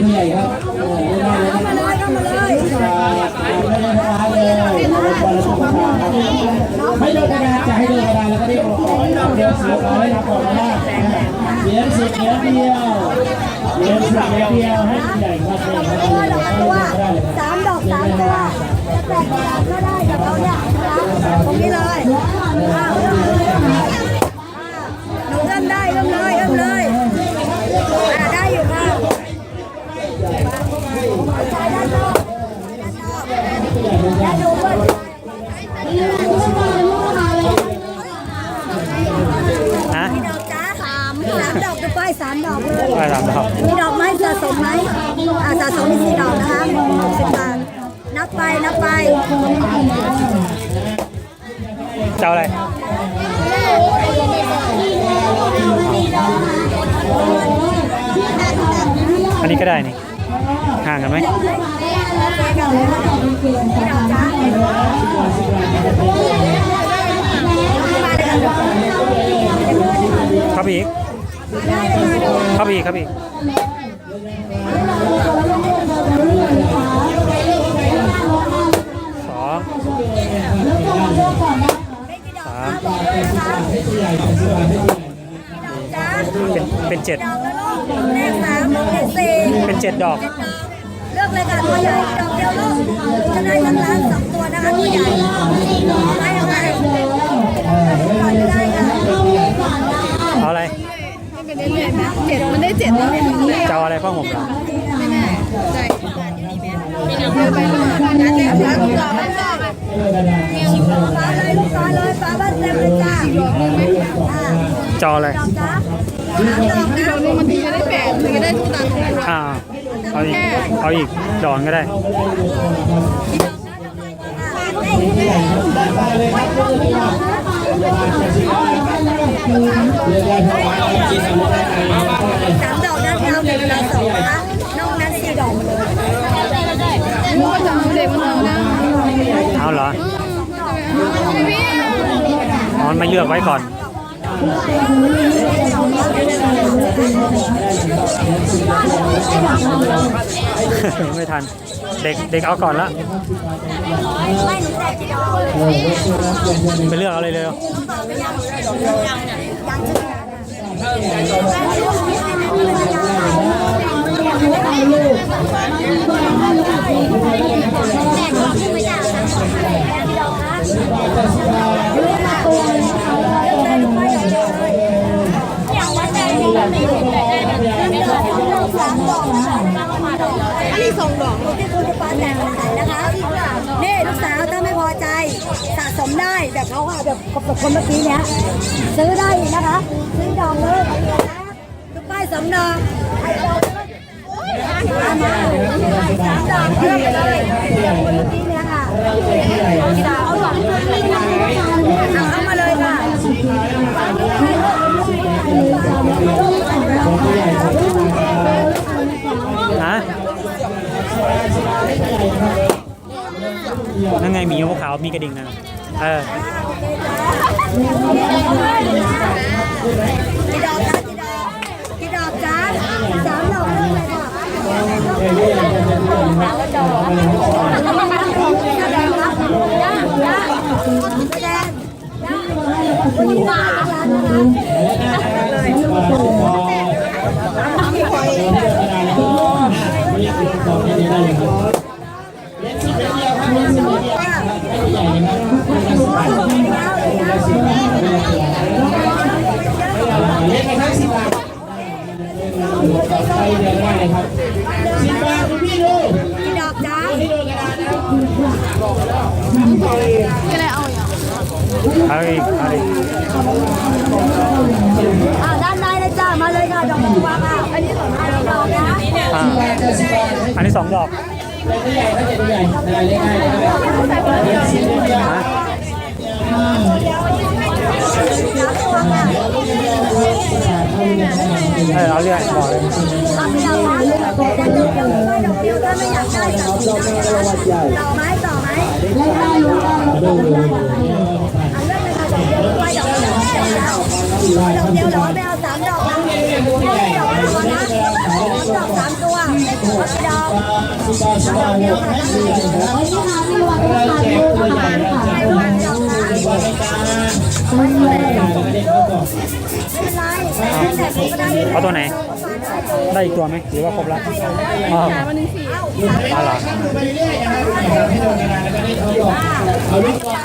ผู้ใหญ่ครับเข้ามาเลยเข้ามาเลยไม่ได้ร้ายเลยวันละสองครั้งครับไม่เดินกระดานจะให้เดินกระดานแล้วก็ได้ออกเดี๋ยวเสียร้อยรับก่อนนะเหรียสิบเหรียญเดียวเหรียสิบเหรียเดียวให้ผู้ใหญ่ครับดอกละตัวดอกละตัวสามดอกสามตัวจะแตกกระดาษก็ได้กับเราเนี่ยนะตรงนี้เลย ดอกเลยไปสามดอกมีดอกไม้สะสมไหมอ่าสะสมมีสี่ดอกนะคะหกสิบบาท นับไป นับไป เจ้าอะไรอันนี้ก็ได้นี่ห่างกันไหมเข้าไปอีกเข้าไปอีกเข้าไปอีกสองสามจ้าเป็นเป็นเจ็ดดอกละลูกเลขสามเลขสี่เป็นเจ็ดดอก เลือกเลยค่ะตัวใหญ่ดอกเดียวลูก อะไรพ่อห่มเหรอนั่นแหละฟ้าต่อไม่ต่อฟ้าเลยลูกฟ้าเลยฟ้าบ้านเต็มเลยจ้าอ่าเจ้าอะไรดอกจ้าสามดอกนะดอกนึงมันถึงจะได้แปดถึงจะได้ทุกตังค์ของตัวอ่าเอาอีก เอาอีกดอนก็ได้ อ๋อไม่เลือกไว้ก่อน ไม่ทัน เด็กเด็กเอาก่อนละไม่หนูแจกกี่ดอกเลยไปเลือกเอาเลยเลยอันนี้ส่งดอกที่คุณจะปาแต่งขายนะคะนี่ลูกสาวถ้าไม่พอใจสะสมได้แบบเขาอะแบบกับคนเมื่อกี้เนี้ยซื้อได้นะคะ ซื้อดอกเลยลูกป้ายสองดอกไอ้ดอกมาสามดอกเลือกไปเลยคนเมื่อกี้เนี้ยค่ะเอาดอกเอาเข้ามาเลย นั่นไงหมีขาวมีกระดิ่งนะเออกี่ดอกจ้ากี่ดอกกี่ดอกจ้าสามดอกเลือกเลยค่ะสามดอกแสดงครับย่าย่าแสดงย่าวันนี้มาร้านนะคะกี่ดอกจ้า ก็เลยเอาอย่าง เอาอีกเอาอีกอ่าด้านในเลยจ้า มาเลยค่ะดอกบัวค่ะ อันนี้สองดอกนะอ่าอันนี้สองดอกฮะสามตัวค่ะเออเอาเรื่อยบอกเลยทำดอกไม้ดอกเดียวถ้าไม่อยากได้ดอกดอกไม้ต่อไหม สิบบาทสิบบาทหกแม็กซ์สี่นะครับวันนี้ค่ะมีวันเราประแจกาศกด้วยตัวนะใหญ่คะเราแจกตัวใหญ่วันในการต้นเลยแล้วก็เด็กเขาบอกไม่เป็นไรแต่ผมก็ได้เอาตัวไหน ได้อีกตัวไหมหรือว่าครบแล้วอ๋ออ๋อเหรอไปเรื่อยนะครับให้โดนกระดาษแล้วก็เด็กเขาบอกเอาลูกบอล